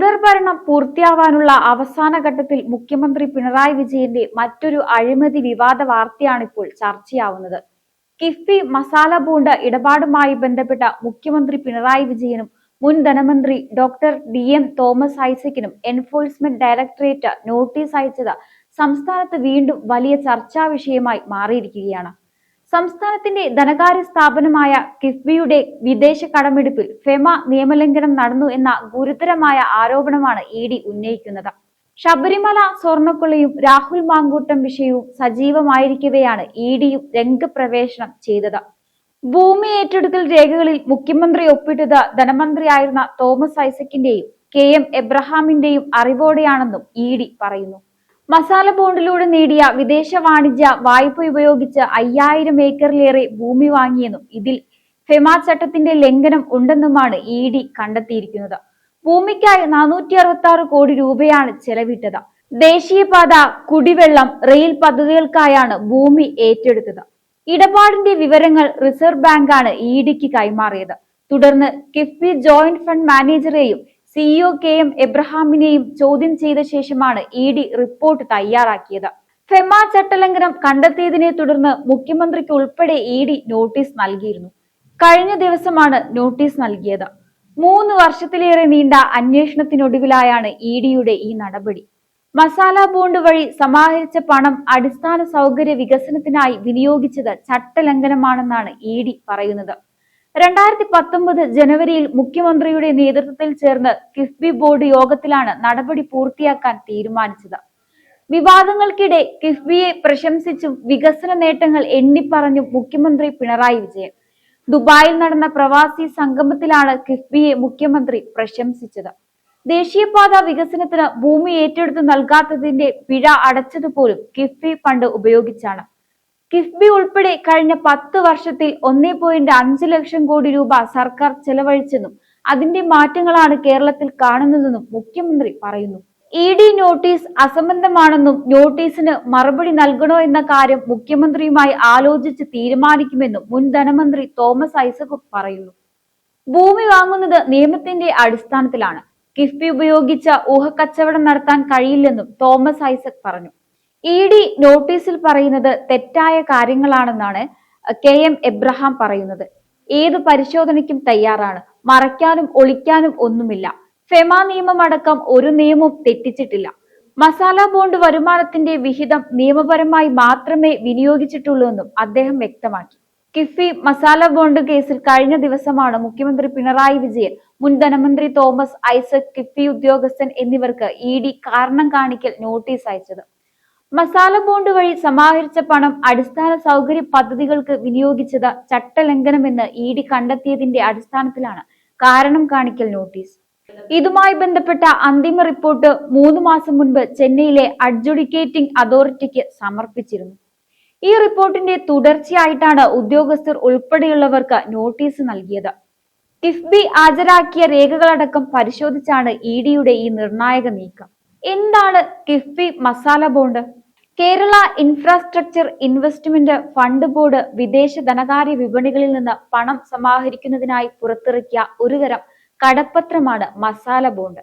തുടർഭരണം പൂർത്തിയാവാനുള്ള അവസാന ഘട്ടത്തിൽ മുഖ്യമന്ത്രി പിണറായി വിജയന്റെ മറ്റൊരു അഴിമതി വിവാദ വാർത്തയാണിപ്പോൾ ചർച്ചയാവുന്നത്. കിഫ്ബി മസാല ബോണ്ട് ഇടപാടുമായി ബന്ധപ്പെട്ട മുഖ്യമന്ത്രി പിണറായി വിജയനും മുൻ ധനമന്ത്രി ഡോക്ടർ ഡി എം തോമസ് ഐസക്കിനും എൻഫോഴ്സ്മെന്റ് ഡയറക്ടറേറ്റ് നോട്ടീസ് അയച്ചത് സംസ്ഥാനത്ത് വീണ്ടും വലിയ ചർച്ചാ വിഷയമായി മാറിയിരിക്കുകയാണ്. സംസ്ഥാനത്തിന്റെ ധനകാര്യ സ്ഥാപനമായ കിഫ്ബിയുടെ വിദേശ കടമെടുപ്പിൽ ഫെമ നിയമലംഘനം നടന്നു എന്ന ഗുരുതരമായ ആരോപണമാണ് ഇ ഡി ഉന്നയിക്കുന്നത്. ശബരിമല സ്വർണക്കൊള്ളയും രാഹുൽ മാങ്കൂട്ടം വിഷയവും സജീവമായിരിക്കവെയാണ് ഇ ഡിയും രംഗപ്രവേശനം ചെയ്തത്. ഭൂമി ഏറ്റെടുക്കൽ രേഖകളിൽ മുഖ്യമന്ത്രി ഒപ്പിട്ടത് ധനമന്ത്രിയായിരുന്ന തോമസ് ഐസക്കിന്റെയും കെ എം എബ്രഹാമിന്റെയും അറിവോടെയാണെന്നും ഇ ഡി പറയുന്നു. മസാല ബോണ്ടിലൂടെ നേടിയ വിദേശ വാണിജ്യ വായ്പ ഉപയോഗിച്ച് അയ്യായിരം ഏക്കറിലേറെ ഭൂമി വാങ്ങിയെന്നും ഇതിൽ ഫെമാ ചട്ടത്തിന്റെ ലംഘനം ഉണ്ടെന്നുമാണ് ഇ ഡി കണ്ടെത്തിയിരിക്കുന്നത്. ഭൂമിക്കായി നാനൂറ്റി അറുപത്തി ആറ് കോടി രൂപയാണ് ചെലവിട്ടത്. ദേശീയപാത കുടിവെള്ളം റെയിൽ പദ്ധതികൾക്കായാണ് ഭൂമി ഏറ്റെടുത്തത്. ഇടപാടിന്റെ വിവരങ്ങൾ റിസർവ് ബാങ്കാണ് ഇ ഡിക്ക് കൈമാറിയത്. തുടർന്ന് കിഫ്ബി ജോയിന്റ് ഫണ്ട് മാനേജറെയും സിഇഒ കെ എം എബ്രഹാമിനെയും ചോദ്യം ചെയ്ത ശേഷമാണ് ഇ ഡി റിപ്പോർട്ട് തയ്യാറാക്കിയത്. ഫെമ ചട്ടലംഘനം കണ്ടെത്തിയതിനെ തുടർന്ന് മുഖ്യമന്ത്രിക്ക് ഉൾപ്പെടെ ഇ ഡി നോട്ടീസ് നൽകിയിരുന്നു. കഴിഞ്ഞ ദിവസമാണ് നോട്ടീസ് നൽകിയത്. മൂന്ന് വർഷത്തിലേറെ നീണ്ട അന്വേഷണത്തിനൊടുവിലായാണ് ഇ ഡിയുടെ ഈ നടപടി. മസാല ബോണ്ട് വഴി സമാഹരിച്ച പണം അടിസ്ഥാന സൗകര്യ വികസനത്തിനായി വിനിയോഗിച്ചത് ചട്ടലംഘനമാണെന്നാണ് ഇ ഡി പറയുന്നത്. രണ്ടായിരത്തി പത്തൊമ്പത് ജനുവരിയിൽ മുഖ്യമന്ത്രിയുടെ നേതൃത്വത്തിൽ ചേർന്ന് കിഫ്ബി ബോർഡ് യോഗത്തിലാണ് നടപടി പൂർത്തിയാക്കാൻ തീരുമാനിച്ചത്. വിവാദങ്ങൾക്കിടെ കിഫ്ബിയെ പ്രശംസിച്ചും വികസന നേട്ടങ്ങൾ എണ്ണിപ്പറഞ്ഞും മുഖ്യമന്ത്രി പിണറായി വിജയൻ. ദുബായിൽ നടന്ന പ്രവാസി സംഗമത്തിലാണ് കിഫ്ബിയെ മുഖ്യമന്ത്രി പ്രശംസിച്ചത്. ദേശീയപാത വികസനത്തിന് ഭൂമി ഏറ്റെടുത്ത് നൽകാത്തതിന്റെ പിഴ അടച്ചതുപോലും കിഫ്ബി ഫണ്ട് ഉപയോഗിച്ചാണ്. കിഫ്ബി ഉൾപ്പെടെ കഴിഞ്ഞ പത്ത് വർഷത്തിൽ ഒന്നേ പോയിന്റ് അഞ്ച് ലക്ഷം കോടി രൂപ സർക്കാർ ചെലവഴിച്ചെന്നും അതിന്റെ മാറ്റങ്ങളാണ് കേരളത്തിൽ കാണുന്നതെന്നും മുഖ്യമന്ത്രി പറയുന്നു. ഇ ഡി നോട്ടീസ് അസംബന്ധമാണെന്നും നോട്ടീസിന് മറുപടി നൽകണോ എന്ന കാര്യം മുഖ്യമന്ത്രിയുമായി ആലോചിച്ച് തീരുമാനിക്കുമെന്നും മുൻ ധനമന്ത്രി തോമസ് ഐസക് പറയുന്നു. ഭൂമി വാങ്ങുന്നത് നിയമത്തിന്റെ അടിസ്ഥാനത്തിലാണ്. കിഫ്ബി ഉപയോഗിച്ച ഊഹക്കച്ചവടം നടത്താൻ കഴിയില്ലെന്നും തോമസ് ഐസക് പറഞ്ഞു. ഇ ഡി നോട്ടീസിൽ പറയുന്നത് തെറ്റായ കാര്യങ്ങളാണെന്നാണ് കെ എം എബ്രഹാം പറയുന്നത്. ഏത് പരിശോധനയ്ക്കും തയ്യാറാണ്. മറയ്ക്കാനും ഒളിക്കാനും ഒന്നുമില്ല. ഫെമ നിയമം അടക്കം ഒരു നിയമവും തെറ്റിച്ചിട്ടില്ല. മസാല ബോണ്ട് വരുമാനത്തിന്റെ വിഹിതം നിയമപരമായി മാത്രമേ വിനിയോഗിച്ചിട്ടുള്ളൂ എന്നും അദ്ദേഹം വ്യക്തമാക്കി. കിഫി മസാല ബോണ്ട് കേസിൽ കഴിഞ്ഞ ദിവസമാണ് മുഖ്യമന്ത്രി പിണറായി വിജയൻ മുൻ ധനമന്ത്രി തോമസ് ഐസക് കിഫി ഉദ്യോഗസ്ഥൻ എന്നിവർക്ക് ഇ ഡി കാരണം കാണിക്കൽ നോട്ടീസ് അയച്ചത്. മസാല ബോണ്ട് വഴി സമാഹരിച്ച പണം അടിസ്ഥാന സൗകര്യ പദ്ധതികൾക്ക് വിനിയോഗിച്ചത് ചട്ടലംഘനമെന്ന് ഇ ഡി കണ്ടെത്തിയതിന്റെ അടിസ്ഥാനത്തിലാണ്. കാരണം കാണിക്കൽ നോട്ടീസ്. ഇതുമായി ബന്ധപ്പെട്ട അന്തിമ റിപ്പോർട്ട് മൂന്ന് മാസം മുൻപ് ചെന്നൈയിലെ അഡ്ജുഡിക്കേറ്റിംഗ് അതോറിറ്റിക്ക് സമർപ്പിച്ചിരുന്നു. ഈ റിപ്പോർട്ടിന്റെ തുടർച്ചയായിട്ടാണ് ഉദ്യോഗസ്ഥർ ഉൾപ്പെടെയുള്ളവർക്ക് നോട്ടീസ് നൽകിയത്. കിഫ്ബി ഹാജരാക്കിയ രേഖകളടക്കം പരിശോധിച്ചാണ് ഇ ഡിയുടെ ഈ നിർണായക നീക്കം. എന്താണ് KIIFB masala bond? Kerala infrastructure investment fund board വിദേശ ധനകാര്യ വിപണികളിൽ നിന്ന് പണം സമാഹരിക്കുന്നതിനായി പുറത്തിറക്കിയ ഒരുതരം കടപ്പത്രമാണ് മസാല ബോണ്ട്.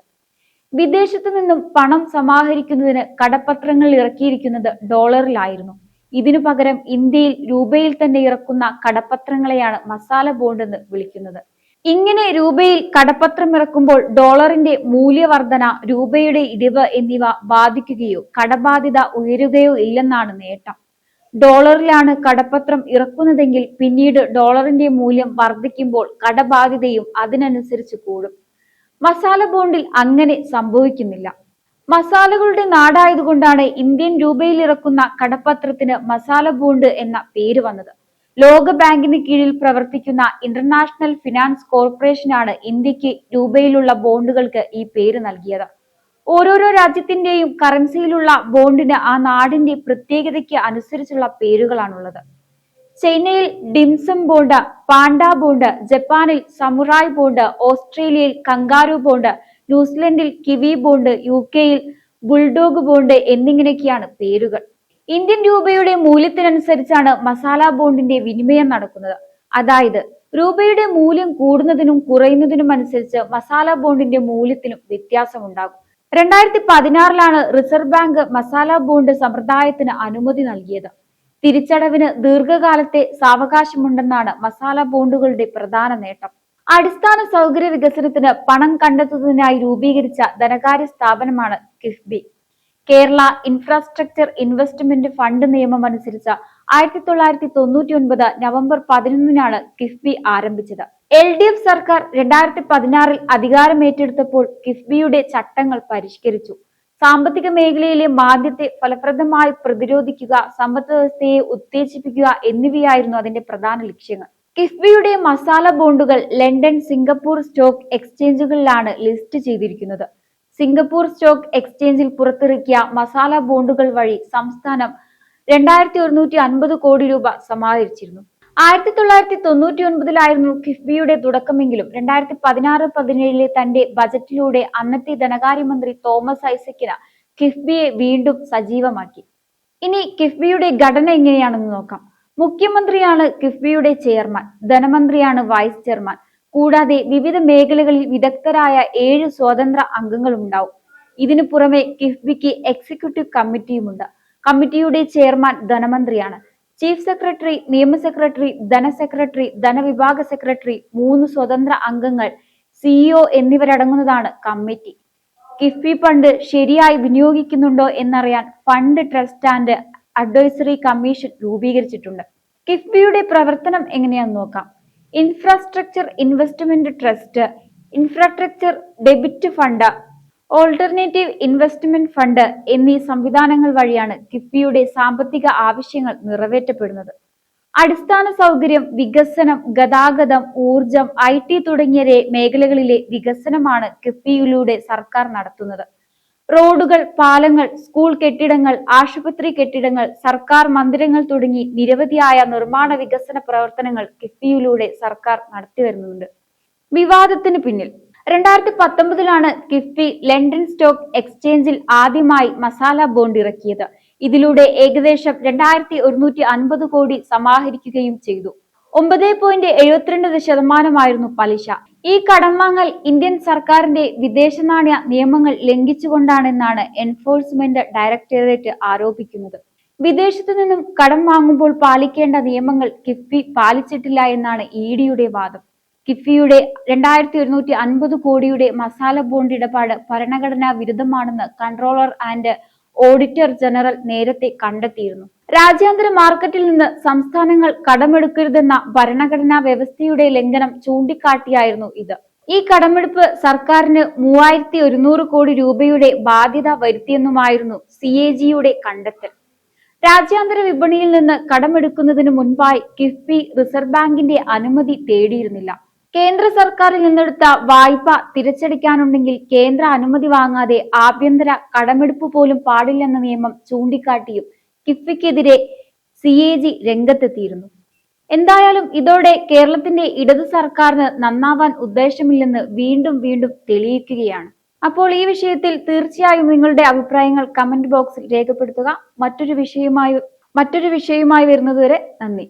വിദേശത്തു നിന്നും പണം സമാഹരിക്കുന്നതിന് കടപ്പത്രങ്ങൾ ഇറക്കിയിരിക്കുന്നത് ഡോളറിലായിരുന്നു. ഇതിനു പകരം ഇന്ത്യയിൽ രൂപയിൽ തന്നെ ഇറക്കുന്ന കടപ്പത്രങ്ങളെയാണ് മസാല ബോണ്ട് എന്ന് വിളിക്കുന്നത്. ഇങ്ങനെ രൂപയിൽ കടപ്പത്രം ഇറക്കുമ്പോൾ ഡോളറിന്റെ മൂല്യവർധന രൂപയുടെ ഇടിവ് എന്നിവ ബാധിക്കുകയോ കടബാധ്യത ഉയരുകയോ ഇല്ലെന്നാണ് നേട്ടം. ഡോളറിലാണ് കടപ്പത്രം ഇറക്കുന്നതെങ്കിൽ പിന്നീട് ഡോളറിന്റെ മൂല്യം വർദ്ധിക്കുമ്പോൾ കടബാധ്യതയും അതിനനുസരിച്ച് കൂടും. മസാല ബോണ്ടിൽ അങ്ങനെ സംഭവിക്കുന്നില്ല. മസാലകളുടെ നാടായതുകൊണ്ടാണ് ഇന്ത്യൻ രൂപയിൽ ഇറക്കുന്ന കടപ്പത്രത്തിന് മസാല ബോണ്ട് എന്ന പേര് വന്നത്. ലോക ബാങ്കിന് കീഴിൽ പ്രവർത്തിക്കുന്ന ഇന്റർനാഷണൽ ഫിനാൻസ് കോർപ്പറേഷനാണ് ഇന്ത്യയ്ക്ക് രൂപയിലുള്ള ബോണ്ടുകൾക്ക് ഈ പേര് നൽകിയത്. ഓരോരോ രാജ്യത്തിന്റെയും കറൻസിയിലുള്ള ബോണ്ടിന് ആ നാടിന്റെ പ്രത്യേകതയ്ക്ക് അനുസരിച്ചുള്ള പേരുകളാണുള്ളത്. ചൈനയിൽ dim sum bond panda bond ജപ്പാനിൽ സമുറായ് ബോണ്ട് ഓസ്ട്രേലിയയിൽ കങ്കാരു ബോണ്ട് ന്യൂസിലൻഡിൽ കിവി ബോണ്ട് യു കെയിൽ ബുൾഡോഗ് ബോണ്ട് എന്നിങ്ങനെയൊക്കെയാണ് പേരുകൾ. ഇന്ത്യൻ രൂപയുടെ മൂല്യത്തിനനുസരിച്ചാണ് മസാല ബോണ്ടിന്റെ വിനിമയം നടക്കുന്നത്. അതായത് രൂപയുടെ മൂല്യം കൂടുന്നതിനും കുറയുന്നതിനും അനുസരിച്ച് മസാല ബോണ്ടിന്റെ മൂല്യത്തിലും വ്യത്യാസമുണ്ടാകും. രണ്ടായിരത്തി പതിനാറിലാണ് റിസർവ് ബാങ്ക് മസാല ബോണ്ട് സമ്പ്രദായത്തിന് അനുമതി നൽകിയത്. തിരിച്ചടവിന് ദീർഘകാലത്തെ സാവകാശമുണ്ടെന്നാണ് മസാല ബോണ്ടുകളുടെ പ്രധാന നേട്ടം. അടിസ്ഥാന സൗകര്യ വികസനത്തിന് പണം കണ്ടെത്തുന്നതിനായി രൂപീകരിച്ച ധനകാര്യ സ്ഥാപനമാണ് KIIFB. Kerala infrastructure investment fund നിയമം അനുസരിച്ച് ആയിരത്തി തൊള്ളായിരത്തി തൊണ്ണൂറ്റി ഒൻപത് നവംബർ പതിനൊന്നിനാണ് കിഫ്ബി ആരംഭിച്ചത്. എൽ ഡി എഫ് സർക്കാർ രണ്ടായിരത്തി പതിനാറിൽ അധികാരമേറ്റെടുത്തപ്പോൾ കിഫ്ബിയുടെ ചട്ടങ്ങൾ പരിഷ്കരിച്ചു. സാമ്പത്തിക മേഖലയിലെ മാന്ദ്യത്തെ ഫലപ്രദമായി പ്രതിരോധിക്കുക സമ്പദ് വ്യവസ്ഥയെ ഉത്തേജിപ്പിക്കുക എന്നിവയായിരുന്നു അതിന്റെ പ്രധാന ലക്ഷ്യങ്ങൾ. കിഫ്ബിയുടെ മസാല ബോണ്ടുകൾ ലണ്ടൻ സിംഗപ്പൂർ സ്റ്റോക്ക് എക്സ്ചേഞ്ചുകളിലാണ് ലിസ്റ്റ് ചെയ്തിരിക്കുന്നത്. സിംഗപ്പൂർ സ്റ്റോക്ക് എക്സ്ചേഞ്ചിൽ പുറത്തിറക്കിയ മസാല ബോണ്ടുകൾ വഴി സംസ്ഥാനം രണ്ടായിരത്തി ഒരുന്നൂറ്റി അൻപത് കോടി രൂപ സമാഹരിച്ചിരുന്നു. ആയിരത്തി തൊള്ളായിരത്തി തൊണ്ണൂറ്റി ഒൻപതിലായിരുന്നു കിഫ്ബിയുടെ തുടക്കമെങ്കിലും രണ്ടായിരത്തി പതിനാറ് പതിനേഴിലെ തന്റെ ബജറ്റിലൂടെ അന്നത്തെ ധനകാര്യമന്ത്രി തോമസ് ഐസക്കിന് കിഫ്ബിയെ വീണ്ടും സജീവമാക്കി. ഇനി കിഫ്ബിയുടെ ഘടന എങ്ങനെയാണെന്ന് നോക്കാം. മുഖ്യമന്ത്രിയാണ് കിഫ്ബിയുടെ ചെയർമാൻ ധനമന്ത്രിയാണ് വൈസ് ചെയർമാൻ. കൂടാതെ വിവിധ മേഖലകളിൽ വിദഗ്ധരായ ഏഴ് സ്വതന്ത്ര അംഗങ്ങളും ഉണ്ടാവും ഇതിനു പുറമെ കിഫ്ബിക്ക് എക്സിക്യൂട്ടീവ് കമ്മിറ്റിയുമുണ്ട്. കമ്മിറ്റിയുടെ ചെയർമാൻ ധനമന്ത്രിയാണ്. ചീഫ് സെക്രട്ടറി നിയമ സെക്രട്ടറി ധന സെക്രട്ടറി ധനവിഭാഗ സെക്രട്ടറി മൂന്ന് സ്വതന്ത്ര അംഗങ്ങൾ സിഇഒ എന്നിവരടങ്ങുന്നതാണ് കമ്മിറ്റി. കിഫ്ബി ഫണ്ട് ശരിയായി വിനിയോഗിക്കുന്നുണ്ടോ എന്നറിയാൻ fund trust and advisory commission രൂപീകരിച്ചിട്ടുണ്ട്. കിഫ്ബിയുടെ പ്രവർത്തനം എങ്ങനെയാന്ന് നോക്കാം. Infrastructure investment trust infrastructure debit fund alternative investment fund എന്നീ സംവിധാനങ്ങൾ വഴിയാണ് കിഫ്ബിയുടെ സാമ്പത്തിക ആവശ്യങ്ങൾ നിറവേറ്റപ്പെടുന്നത്. അടിസ്ഥാന സൗകര്യം വികസനം ഗതാഗതം ഊർജം ഐ ടി തുടങ്ങിയ മേഖലകളിലെ വികസനമാണ് കിഫ്ബിയിലൂടെ സർക്കാർ നടത്തുന്നത്. റോഡുകൾ പാലങ്ങൾ സ്കൂൾ കെട്ടിടങ്ങൾ ആശുപത്രി കെട്ടിടങ്ങൾ സർക്കാർ മന്ദിരങ്ങൾ തുടങ്ങി നിരവധിയായ നിർമ്മാണ വികസന പ്രവർത്തനങ്ങൾ കിഫ്ബിയിലൂടെ സർക്കാർ നടത്തിവരുന്നുണ്ട് വിവാദത്തിന് പിന്നിൽ. രണ്ടായിരത്തി പത്തൊമ്പതിലാണ് കിഫ്ബി ലണ്ടൻ സ്റ്റോക്ക് എക്സ്ചേഞ്ചിൽ ആദ്യമായി മസാല ബോണ്ട് ഇറക്കിയത്. ഇതിലൂടെ ഏകദേശം രണ്ടായിരത്തി ഒരുന്നൂറ്റി അൻപത് കോടി സമാഹരിക്കുകയും ചെയ്തു. ഒമ്പത് പോയിന്റ് എഴുപത്തിരണ്ട് ശതമാനമായിരുന്നു പലിശ. ഈ കടം വാങ്ങൽ ഇന്ത്യൻ സർക്കാരിന്റെ വിദേശ നാണ്യ നിയമങ്ങൾ ലംഘിച്ചുകൊണ്ടാണെന്നാണ് എൻഫോഴ്സ്മെന്റ് ഡയറക്ടറേറ്റ് ആരോപിക്കുന്നത്. വിദേശത്തു നിന്നും കടം വാങ്ങുമ്പോൾ പാലിക്കേണ്ട നിയമങ്ങൾ കിഫ്ബി പാലിച്ചിട്ടില്ല എന്നാണ് ഇ ഡിയുടെ വാദം. കിഫ്ബിയുടെ രണ്ടായിരത്തി ഒരുന്നൂറ്റി അൻപത് കോടിയുടെ മസാല ബോണ്ട് ഇടപാട് ഭരണഘടനാ വിരുദ്ധമാണെന്ന് കൺട്രോളർ ആൻഡ് ഓഡിറ്റർ ജനറൽ നേരത്തെ കണ്ടെത്തിയിരുന്നു. രാജ്യാന്തര മാർക്കറ്റിൽ നിന്ന് സംസ്ഥാനങ്ങൾ കടമെടുക്കരുതെന്ന ഭരണഘടനാ വ്യവസ്ഥയുടെ ലംഘനം ചൂണ്ടിക്കാട്ടിയായിരുന്നു ഇത്. ഈ കടമെടുപ്പ് സർക്കാരിന് മൂവായിരത്തി ഒരുന്നൂറ് കോടി രൂപയുടെ ബാധ്യത വരുത്തിയെന്നുമായിരുന്നു സി എ ജിയുടെ കണ്ടെത്തൽ. രാജ്യാന്തര വിപണിയിൽ നിന്ന് കടമെടുക്കുന്നതിന് മുൻപായി കിഫ്ബി റിസർവ് ബാങ്കിന്റെ അനുമതി തേടിയിരുന്നില്ല. കേന്ദ്ര സർക്കാരിൽ നിന്നെടുത്ത വായ്പ തിരിച്ചടിക്കാനുണ്ടെങ്കിൽ കേന്ദ്ര അനുമതി വാങ്ങാതെ ആഭ്യന്തര കടമെടുപ്പ് പോലും പാടില്ലെന്ന നിയമം ചൂണ്ടിക്കാട്ടിയും കിഫ്ബിക്കെതിരെ സി എ ജി രംഗത്തെത്തിയിരുന്നു. എന്തായാലും ഇതോടെ കേരളത്തിന്റെ ഇടതു സർക്കാരിന് നന്നാവാൻ ഉദ്ദേശമില്ലെന്ന് വീണ്ടും വീണ്ടും തെളിയിക്കുകയാണ്. അപ്പോൾ ഈ വിഷയത്തിൽ തീർച്ചയായും നിങ്ങളുടെ അഭിപ്രായങ്ങൾ കമന്റ് ബോക്സിൽ രേഖപ്പെടുത്തുക. മറ്റൊരു വിഷയവുമായി മറ്റൊരു വിഷയവുമായി വരുന്നതുവരെ നന്ദി.